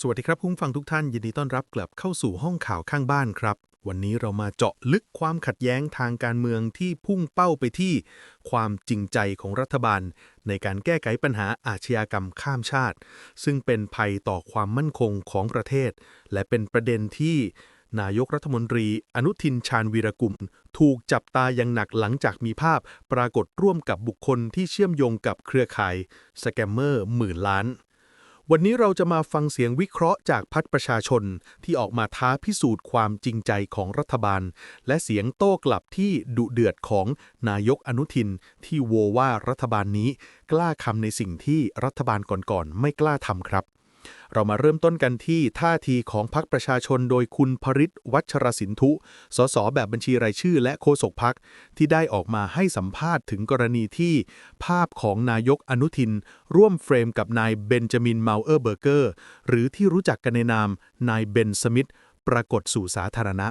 สวัสดีครับผู้ฟังทุกท่านยินดีต้อนรับกลับเข้าสู่ห้องข่าวข้างบ้านครับ วันนี้เรามาเจาะลึกความขัดแย้งทางการเมืองที่พุ่งเป้าไปที่ ความจริงใจของรัฐบาล ในการแก้ไขปัญหาอาชญากรรมข้ามชาติ ซึ่งเป็นภัยต่อความมั่นคงของประเทศ และเป็นประเด็นที่นายกรัฐมนตรี อนุทินชาญวีรกุลถูกจับตาอย่างหนักหลังจากมีภาพ ปรากฏร่วมกับบุคคลที่เชื่อมโยงกับเครือข่ายสแกมเมอร์หมื่นล้าน วันนี้เราจะมาฟังเสียงวิเคราะห์จากพัฒประชาชนที่ออกมาท้าพิสูจน์ความจริงใจของรัฐบาล และเสียงโต้กลับที่ดุเดือดของนายกอนุทิน ที่โวว่ารัฐบาลนี้ กล้าคำในสิ่งที่รัฐบาลก่อนๆไม่กล้าทำครับ เรามาเริ่มต้นกันที่ท่าทีของพรรคประชาชนโดยคุณพริตวัชรสินธุ สสแบบบัญชีรายชื่อและโฆษกพักที่ได้ออกมาให้สัมภาษณ์ถึงกรณีที่ภาพของนายกอนุทิน ร่วมเฟรมกับนายเบนจามินเมาเออร์เบอร์เกอร์ หรือที่รู้จักกันในนามนายเบนสมิธปรากฏสู่สาธารณะ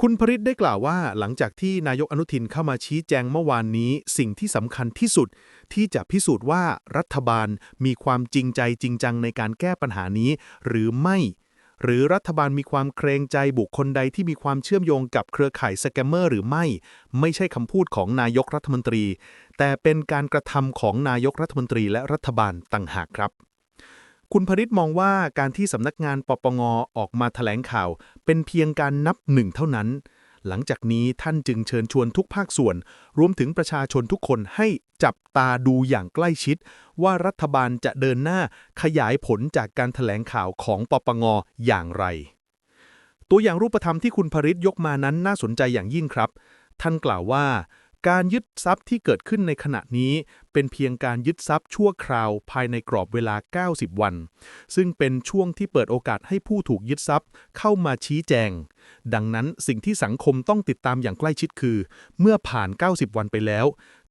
คุณพริศได้กล่าวว่าหลังจากที่นายกอนุทินเข้ามาชี้แจงเมื่อวานนี้ สิ่งที่สำคัญที่สุด ที่จะพิสูจน์ว่ารัฐบาลมีความจริงใจจริงจังในการแก้ปัญหานี้ หรือไม่ หรือรัฐบาลมีความเกรงใจบุคคลใดที่มีความเชื่อมโยงกับเครือข่ายสแกมเมอร์หรือไม่ ไม่ใช่คำพูดของนายกรัฐมนตรี แต่เป็นการกระทำของนายกรัฐมนตรีและรัฐบาลต่างหากครับ คุณพริศมองว่าการที่สำนักงานปปงออกมาแถลงข่าว เป็นเพียงการนับหนึ่งเท่านั้น หลังจากนี้ท่านจึงเชิญชวนทุกภาคส่วน รวมถึงประชาชนทุกคนให้จับตาดูอย่างใกล้ชิด ว่ารัฐบาลจะเดินหน้าขยายผลจากการแถลงข่าวของปปงอย่างไร ตัวอย่างรูปธรรมที่คุณพริศยกมานั้นน่าสนใจอย่างยิ่งครับ ท่านกล่าวว่า การยึดทรัพย์ที่เกิดขึ้นในขณะนี้ เป็นเพียงการยึดทรัพย์ชั่วคราวภายในกรอบเวลา 90 วัน ซึ่งเป็นช่วงที่เปิดโอกาสให้ผู้ถูกยึดทรัพย์เข้ามาชี้แจง ดังนั้นสิ่งที่สังคมต้องติดตามอย่างใกล้ชิดคือ เมื่อผ่าน 90 วันไปแล้ว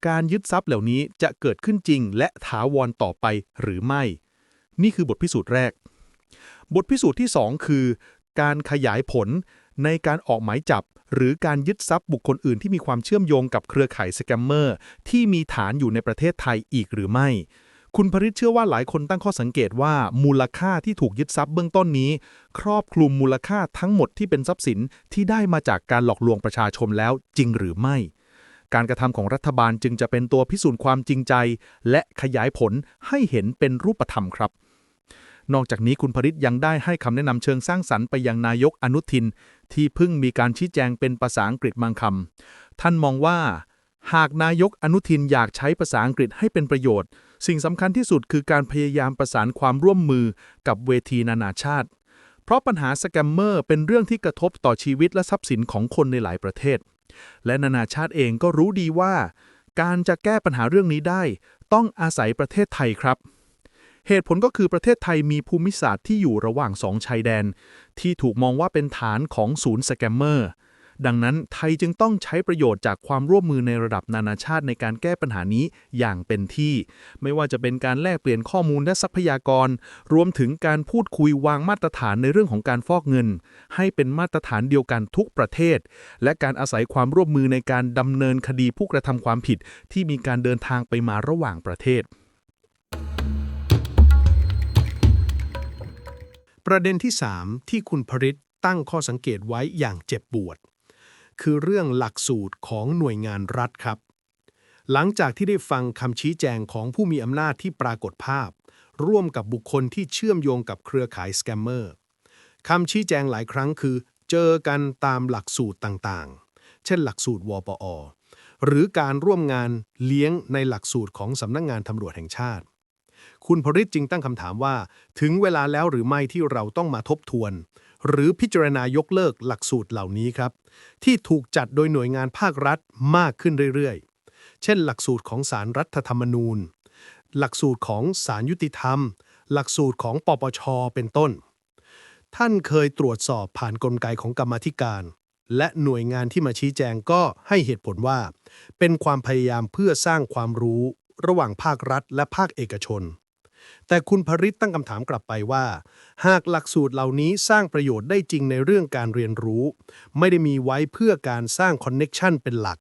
การยึดทรัพย์เหล่านี้จะเกิดขึ้นจริง และถาวรต่อไปหรือไม่ นี่คือบทพิสูจน์แรก บทพิสูจน์ที่ 2 คือ การขยายผล ในการออกหมายจับ หรือการยึดทรัพย์บุคคลอื่นที่มีความเชื่อมโยงกับเครือข่ายสแกมเมอร์ที่มีฐานอยู่ในประเทศไทยอีกหรือไม่ คุณพริชเชื่อว่าหลายคนตั้งข้อสังเกตว่ามูลค่าที่ถูกยึดทรัพย์เบื้องต้นนี้ ครอบคลุมมูลค่าทั้งหมดที่เป็นทรัพย์สินที่ได้มาจากการหลอกลวงประชาชนแล้วจริงหรือไม่การกระทำของรัฐบาลจึงจะเป็นตัวพิสูจน์ความจริงใจ และขยายผลให้เห็นเป็นรูปธรรมครับ นอกจากนี้คุณพริศยังได้ให้คำแนะนำเชิงสร้างสรรค์ไปยังนายกอนุทิน ที่เพิ่งมีการชี้แจงเป็นภาษาอังกฤษบางคำท่านมองว่า หากนายกอนุทินอยากใช้ภาษาอังกฤษให้เป็นประโยชน์ สิ่งสำคัญที่สุดคือการพยายามประสานความร่วมมือกับเวทีนานาชาติ เพราะปัญหาสแกมเมอร์เป็นเรื่องที่กระทบต่อชีวิตและทรัพย์สินของคนในหลายประเทศ และนานาชาติเองก็รู้ดีว่า การจะแก้ปัญหาเรื่องนี้ได้ ต้องอาศัยประเทศไทยครับ เหตุผลก็คือประเทศไทยมีภูมิศาสตร์ที่อยู่ระหว่างสองชายแดน ที่ถูกมองว่าเป็นฐานของศูนย์สแกมเมอร์ ดังนั้นไทยจึงต้องใช้ประโยชน์จากความร่วมมือในระดับนานาชาติในการแก้ปัญหานี้อย่างเป็นที่ ไม่ว่าจะเป็นการแลกเปลี่ยนข้อมูลและทรัพยากร รวมถึงการพูดคุยวางมาตรฐานในเรื่องของการฟอกเงิน ให้เป็นมาตรฐานเดียวกันทุกประเทศ และการอาศัยความร่วมมือในการดำเนินคดีผู้กระทำความผิด ที่มีการเดินทางไปมาระหว่างประเทศ ประเด็นที่ 3 ที่คุณพริตตั้งข้อสังเกตไว้อย่างเจ็บปวด คือเรื่องหลักสูตรของหน่วยงานรัฐครับ หลังจากที่ได้ฟังคำชี้แจงของผู้มีอำนาจที่ปรากฏภาพ ร่วมกับบุคคลที่เชื่อมโยงกับเครือข่ายสแกมเมอร์คำชี้แจงหลายครั้งคือ เจอกันตามหลักสูตรต่างๆ เช่นหลักสูตรวปอ หรือการร่วมงานเลี้ยงในหลักสูตรของสำนักงงานตำรวจแห่งชาติ คุณพริตจึงตั้งคำถามว่า ถึงเวลาแล้วหรือไม่ที่เราต้องมาทบทวน หรือพิจารณายกเลิกหลักสูตรเหล่านี้ครับ ที่ถูกจัดโดยหน่วยงานภาครัฐมากขึ้นเรื่อยๆ เช่น หลักสูตรของศาลรัฐธรรมนูญ หลักสูตรของศาลยุติธรรม หลักสูตรของปปชเป็นต้น ท่านเคยตรวจสอบผ่านนกลไกของกรรมธิการ และหน่วยงานที่มาชี้แจงก็ให้เหตุผลว่า เป็นความพยายามเพื่อสร้างความรู้ ระหว่างภาครัฐและภาคเอกชน แต่คุณพริตตั้งคำถามกลับไปว่า หากหลักสูตรเหล่านี้สร้างประโยชน์ได้จริงในเรื่องการเรียนรู้ ไม่ได้มีไว้เพื่อการสร้างคอนเน็กชันเป็นหลัก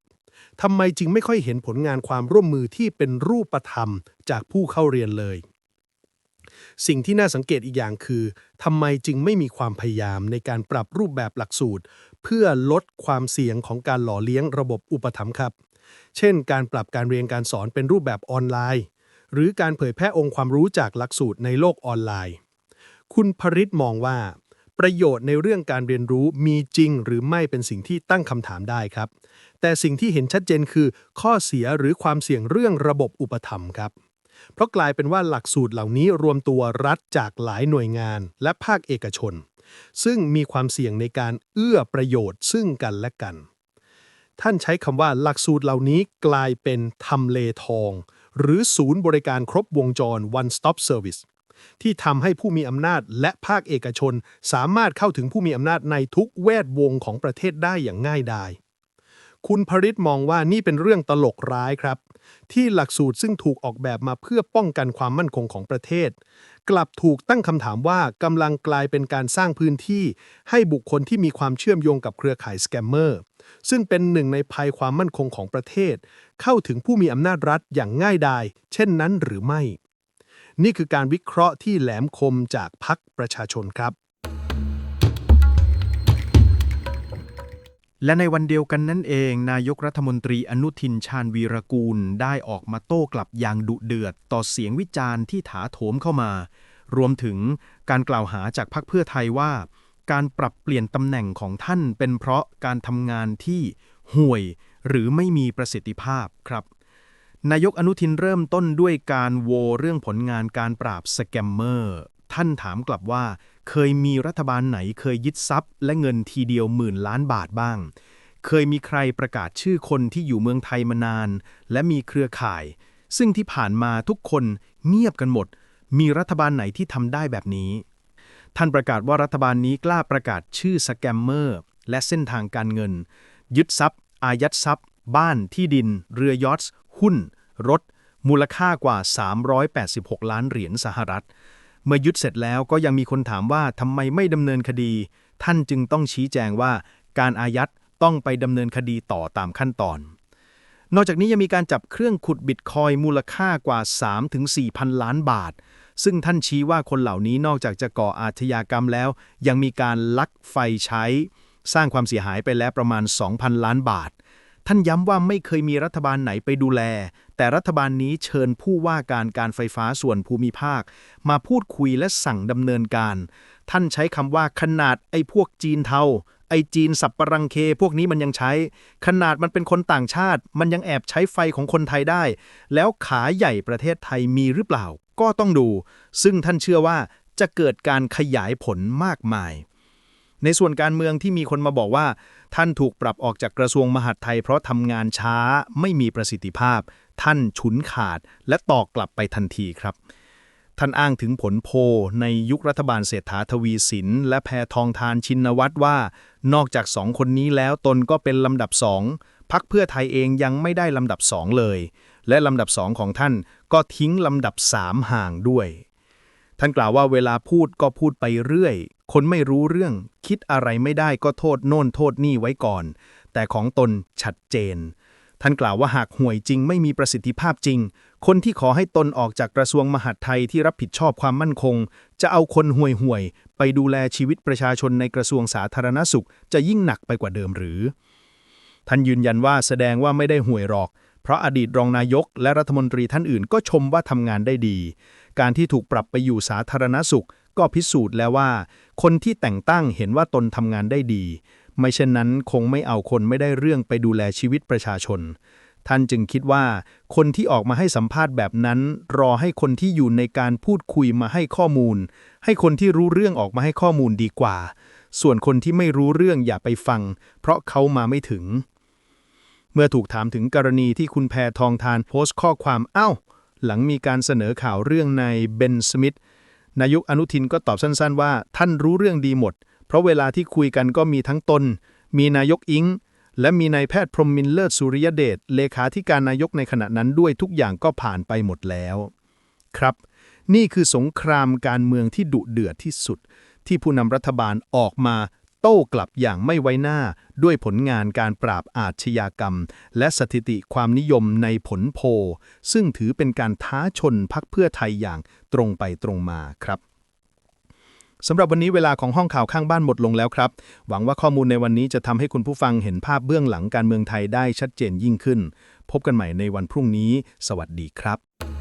ทำไมจึงไม่ค่อยเห็นผลงานความร่วมมือที่เป็นรูปธรรมจากผู้เข้าเรียนเลย สิ่งที่น่าสังเกตอีกอย่างคือทำไมจึงไม่มีความพยายามในการปรับรูปแบบหลักสูตร เพื่อลดความเสี่ยงของการหล่อเลี้ยงระบบอุปถัมภ์ครับ เช่น การปรับการเรียนการสอนเป็นรูปแบบออนไลน์ หรือการเผยแพร่องค์ความรู้จากหลักสูตรในโลกออนไลน์ คุณพริตมองว่า ประโยชน์ในเรื่องการเรียนรู้มีจริงหรือไม่เป็นสิ่งที่ตั้งคำถามได้ครับ แต่สิ่งที่เห็นชัดเจนคือ ข้อเสียหรือความเสี่ยงเรื่องระบบอุปถัมภ์ครับเพราะกลายเป็นว่าหลักสูตรเหล่านี้รวมตัวรัฐจากหลายหน่วยงานและภาคเอกชน ซึ่งมีความเสี่ยงในการเอื้อประโยชน์ซึ่งกันและกัน ท่านใช้คำว่าหลักสูตรเหล่านี้กลายเป็นทำเลทอง หรือศูนย์บริการครบวงจร one stop service ที่ทำให้ผู้มีอำนาจและภาคเอกชน สามารถเข้าถึงผู้มีอำนาจในทุกแวดวงของประเทศได้อย่างง่ายดายคุณพริตมองว่านี่เป็นเรื่องตลกร้ายครับ ที่หลักสูตรซึ่งถูกออกแบบมาเพื่อป้องกันความมั่นคงของประเทศ กลับถูกตั้งคำถามว่ากำลังกลายเป็นการสร้างพื้นที่ ให้บุคคลที่มีความเชื่อมโยงกับเครือข่ายสแกมเมอร์ ซึ่งเป็นหนึ่งในภัยความมั่นคงของประเทศ เข้าถึงผู้มีอำนาจรัฐอย่างง่ายดาย เช่นนั้นหรือไม่ นี่คือการวิเคราะห์ที่แหลมคมจากพักประชาชนครับ และในวันเดียวกันนั่นเอง นายกรัฐมนตรีอนุทินชาญวีรกูล ได้ออกมาโต้กลับอย่างดุเดือด ต่อเสียงวิจารณ์ที่ถาโถมเข้ามา รวมถึงการกล่าวหาจากพรรคเพื่อไทยว่า การปรับเปลี่ยนตำแหน่งของท่านเป็นเพราะการทำงานที่ห่วยหรือไม่มีประสิทธิภาพครับนายกอนุทินเริ่มต้นด้วยการโวเรื่องผลงานการปราบสแกมเมอร์ ท่านถามกลับว่า เคยมีรัฐบาลไหนเคยยึดทรัพย์ และเงินทีเดียวหมื่นล้านบาทบ้าง เคยมีใครประกาศชื่อคนที่อยู่เมืองไทยมานาน และมีเครือข่าย ซึ่งที่ผ่านมาทุกคนเงียบกันหมด มีรัฐบาลไหนที่ทำได้แบบนี้ ท่านประกาศว่ารัฐบาลนี้กล้าประกาศชื่อสแกมเมอร์ และเส้นทางการเงิน ยึดทรัพย์ อายัดทรัพย์ บ้านที่ดิน เรือยอทส์หุ้น รถ มูลค่ากว่า 386 ล้านเหรียญสหรัฐ เมื่อยึดเสร็จแล้วก็ยังมีคนถามว่าทำไมไม่ดำเนินคดี ท่านจึงต้องชี้แจงว่าการอายัดต้องไปดำเนินคดีต่อตามขั้นตอน นอกจากนี้ยังมีการจับเครื่องขุดบิตคอยมูลค่ากว่า 3-4พันล้านบาท ซึ่งท่านชี้ว่าคนเหล่านี้นอกจากจะก่ออาชญากรรมแล้ว ยังมีการลักไฟใช้ สร้างความเสียหายไปแล้วประมาณ 2,000 ล้านบาท ท่านย้ำว่าไม่เคยมีรัฐบาลไหนไปดูแล แต่รัฐบาลนี้เชิญผู้ว่าการการไฟฟ้าส่วนภูมิภาค มาพูดคุยและสั่งดำเนินการ ท่านใช้คำว่าขนาดไอ้พวกจีนเทาไอ้จีนสับปะรังเคพวกนี้มันยังใช้ ขนาดมันเป็นคนต่างชาติ มันยังแอบใช้ไฟของคนไทยได้ แล้วขาใหญ่ประเทศไทยมีหรือเปล่า ก็ต้องดู ซึ่งท่านเชื่อว่าจะเกิดการขยายผลมากมาย ในส่วนการเมืองที่มีคนมาบอกว่า ท่านถูกปรับออกจากกระทรวงมหาดไทย เพราะทำงานช้าไม่มีประสิทธิภาพ ท่านฉุนขาดและตอกกลับไปทันทีครับ ท่านอ้างถึงผลโพในยุครัฐบาลเศรษฐาทวีสิน และแพทองทานชินวัตรว่า นอกจากสองคนนี้แล้วตนก็เป็นลำดับสองพักเพื่อไทยเองยังไม่ได้ลำดับสองเลย และลำดับสองของท่าน ก็ทิ้งลำดับสามห่างด้วย ท่านกล่าวว่าเวลาพูดก็พูดไปเรื่อย คนไม่รู้เรื่องคิดอะไรไม่ได้ก็โทษโน่นโทษนี่ไว้ก่อน แต่ของตนชัดเจน ท่านกล่าวว่าหากห่วยจริงไม่มีประสิทธิภาพจริง คนที่ขอให้ตนออกจากกระทรวงมหาดไทยที่รับผิดชอบความมั่นคง จะเอาคนห่วยห่วยไปดูแลชีวิตประชาชนในกระทรวงสาธารณสุข จะยิ่งหนักไปกว่าเดิมหรือ ท่านยืนยันว่าแสดงว่าไม่ได้ห่วยหรอก เพราะอดีตรองนายกและรัฐมนตรีท่านอื่นก็ชมว่าทำงานได้ดี การที่ถูกปรับไปอยู่สาธารณสุข ก็พิสูจน์แล้วว่า คนที่แต่งตั้งเห็นว่าตนทำงานได้ดี ไม่เช่นนั้นคงไม่เอาคนไม่ได้เรื่องไปดูแลชีวิตประชาชน ท่านจึงคิดว่า คนที่ออกมาให้สัมภาษณ์แบบนั้น รอให้คนที่อยู่ในการพูดคุยมาให้ข้อมูล ให้คนที่รู้เรื่องออกมาให้ข้อมูลดีกว่า ส่วนคนที่ไม่รู้เรื่องอย่าไปฟัง เพราะเขามาไม่ถึง เมื่อถูกถามถึงกรณีที่คุณแพทองทานโพสต์ข้อความเอ้าหลังมีการเสนอข่าวเรื่องในเบนสมิธนายกอนุทินก็ตอบสั้น ๆ ว่า ท่านรู้เรื่องดีหมด เพราะเวลาที่คุยกันก็มีทั้งตน มีนายกอิง และมีนายแพทย์พรหมมินเลิศสุริยเดชเลขาธิการนายกในขณะนั้นด้วยทุกอย่างก็ผ่านไปหมดแล้ว ครับ นี่คือสงครามการเมืองที่ดุเดือดที่สุด ที่ผู้นำรัฐบาลออกมา โต้กลับอย่างไม่ไว้หน้าด้วยผลงานการปราบอาชญากรรม และสถิติความนิยมในผลโพลซึ่งถือเป็นการท้าชนพักเพื่อไทยอย่างตรงไปตรงมาครับสำหรับวันนี้เวลาของห้องข่าวข้างบ้านหมดลงแล้วครับ หวังว่าข้อมูลในวันนี้จะทำให้คุณผู้ฟังเห็นภาพเบื้องหลังการเมืองไทยได้ชัดเจนยิ่งขึ้น พบกันใหม่ในวันพรุ่งนี้ สวัสดีครับ